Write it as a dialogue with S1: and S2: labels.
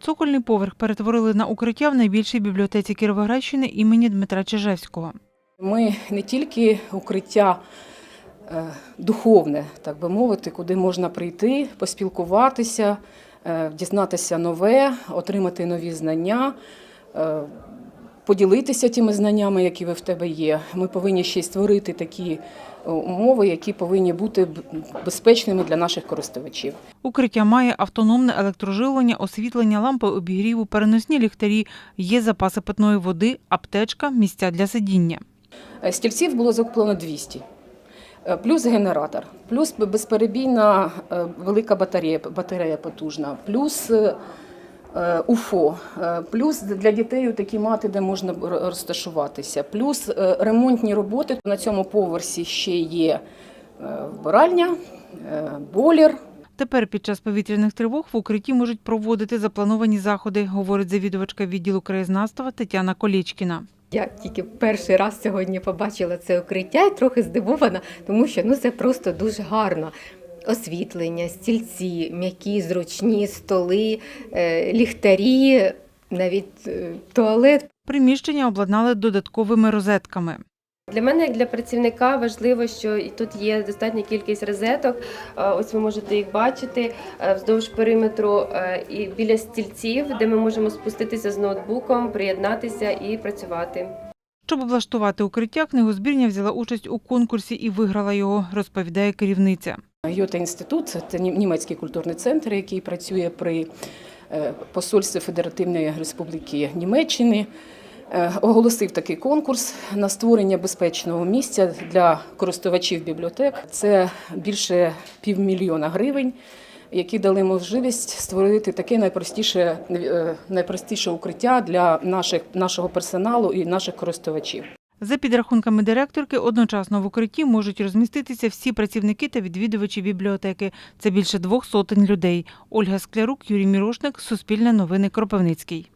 S1: Цокольний поверх перетворили на укриття в найбільшій бібліотеці Кіровоградщини імені Дмитра Чижевського.
S2: Ми не тільки укриття е, духовне, так би мовити, куди можна прийти, поспілкуватися, е, дізнатися нове, отримати нові знання, е, поділитися тими знаннями, які ви в тебе є. Ми повинні ще й створити такі е, умови, які повинні бути безпечними для наших користувачів.
S1: Укриття має автономне електроживлення, освітлення, лампи обігріву, переносні ліхтарі, є запаси питної води, аптечка, місця для сидіння.
S2: Е, Стільців було закуплено 200. Е, Плюс генератор, плюс безперебійна велика батарея, батарея потужна, плюс УФО, е, плюс для дітей такі мати, де можна розташуватися, плюс е, ремонтні роботи. На цьому поверсі ще є е, вбиральня, е, бойлер,
S1: Тепер під час повітряних тривог в укритті можуть проводити заплановані заходи, говорить завідувачка відділу краєзнавства Тетяна Колічкіна.
S3: Я тільки перший раз сьогодні побачила це укриття і трохи здивована, тому що ну це просто дуже гарно. Освітлення, стільці, м'які, зручні столи, е, ліхтарі, навіть е, туалет.
S1: Приміщення обладнали додатковими розетками.
S4: Для мене, як для працівника, важливо, що і тут є достатня кількість розеток. Е, Ось ви можете їх бачити вздовж периметру і біля стільців, де ми можемо спуститися з ноутбуком, приєднатися і працювати.
S1: Щоб облаштувати укриття, книгозбірня взяла участь у конкурсі і виграла його, розповідає керівниця.
S2: Йота інститут це німецький культурний центр, який працює при е, посольстві Федеративної Республіки Німеччини. е, Оголосив такий конкурс на створення безпечного місця для користувачів бібліотек. Це більше півмільйона гривень, які дали можливість створити таке найпростіше, е, найпростіше укриття для наших, нашого персоналу і наших користувачів.
S1: За підрахунками директорки, одночасно в укритті можуть розміститися всі працівники та відвідувачі бібліотеки. Це більше двох сотень людей. Ольга Склярук, Юрій Мірошник, Суспільне новини Кропивницький.